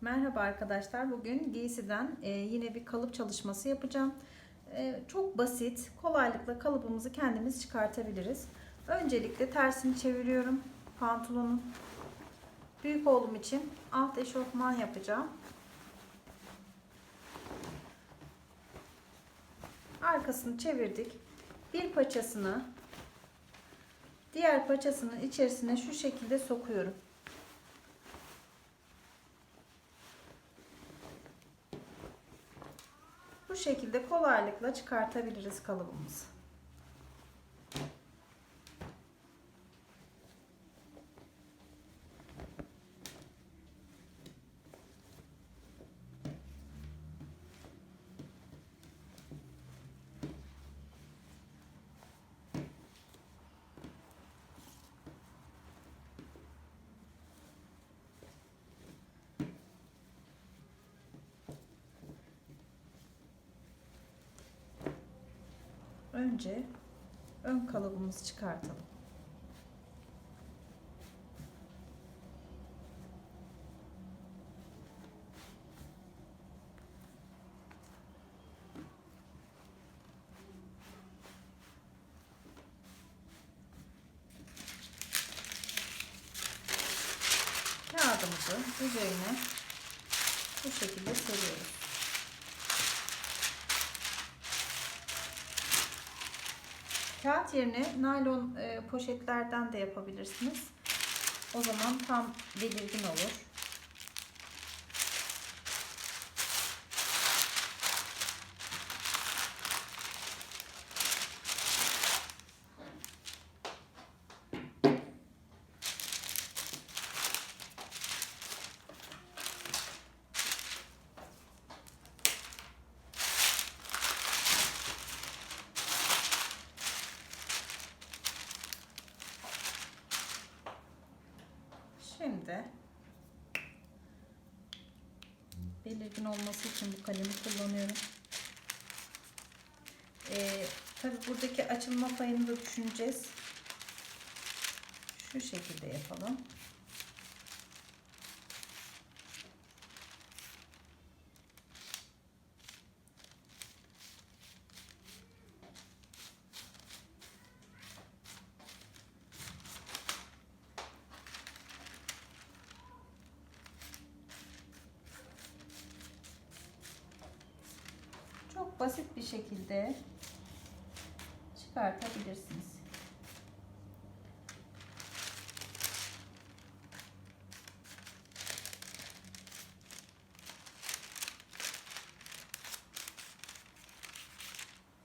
Merhaba arkadaşlar. Bugün giysiden e, yine bir kalıp çalışması yapacağım. E, çok basit, kolaylıkla kalıbımızı kendimiz çıkartabiliriz. Öncelikle tersini çeviriyorum pantolonun. Büyük oğlum için alt eşofman yapacağım. Arkasını çevirdik. Bir paçasını diğer paçasının içerisine şu şekilde sokuyorum. Şekilde kolaylıkla çıkartabiliriz kalıbımızı. Önce ön kalıbımızı çıkartalım. Kağıdımızı üzerine bu şekilde seriyoruz. Kağıt yerine naylon e, poşetlerden de yapabilirsiniz. O zaman tam belirgin olur. Şimdi belirgin olması için bu kalemi kullanıyorum. Ee, tabii buradaki açılma payını da düşüneceğiz. Şu şekilde yapalım. Basit bir şekilde çıkartabilirsiniz.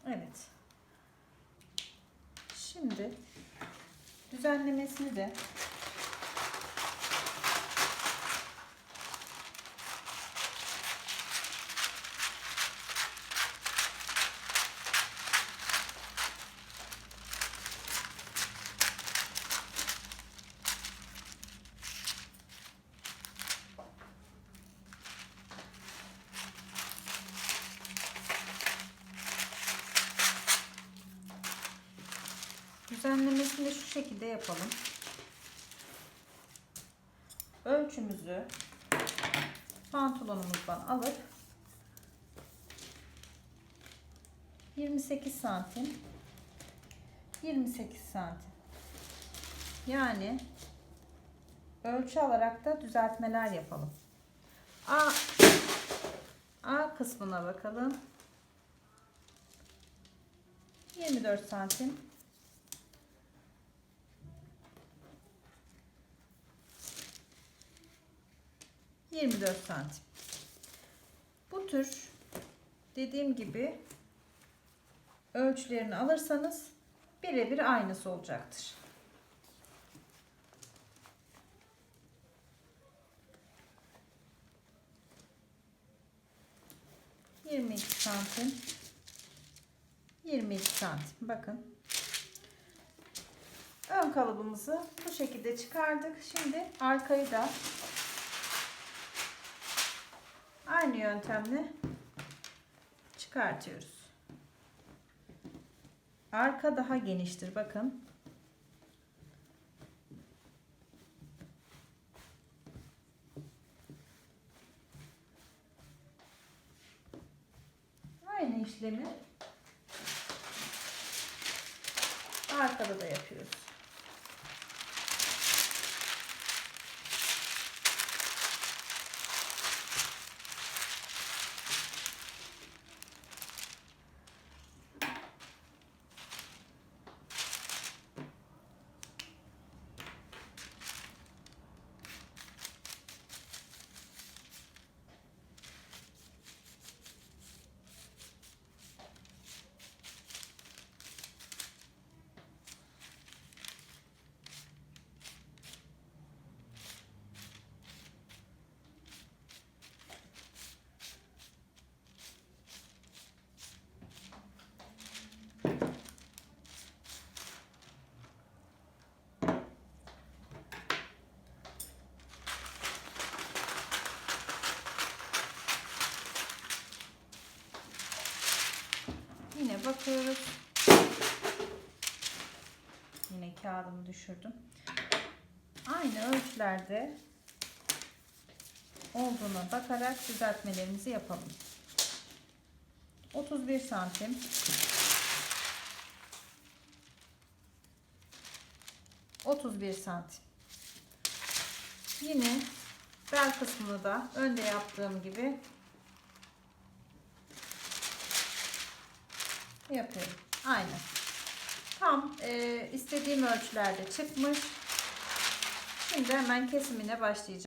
Evet. Şimdi düzenlemesini de Düzenlemesini de şu şekilde yapalım. Ölçümüzü pantolonumuzdan alıp 28 santim 28 santim yani ölçü alarak da düzeltmeler yapalım. A, A kısmına bakalım. 24 santim 24 santim. Bu tür dediğim gibi ölçülerini alırsanız birebir aynısı olacaktır. Yirmi iki santim. Yirmi iki santim. Bakın. Ön kalıbımızı bu şekilde çıkardık. Şimdi arkayı da aynı yöntemle çıkartıyoruz. Arka daha geniştir bakın. Aynı işlemi arkada da yapıyoruz. Bakıyoruz. Yine kağıdımı düşürdüm. Aynı ölçülerde olduğuna bakarak düzeltmelerimizi yapalım. 31 santim. Otuz bir santim. Yine bel kısmını da önde yaptığım gibi yapıyorum. Aynen. Tam e, istediğim ölçülerde çıkmış. Şimdi hemen kesimine başlayacağım.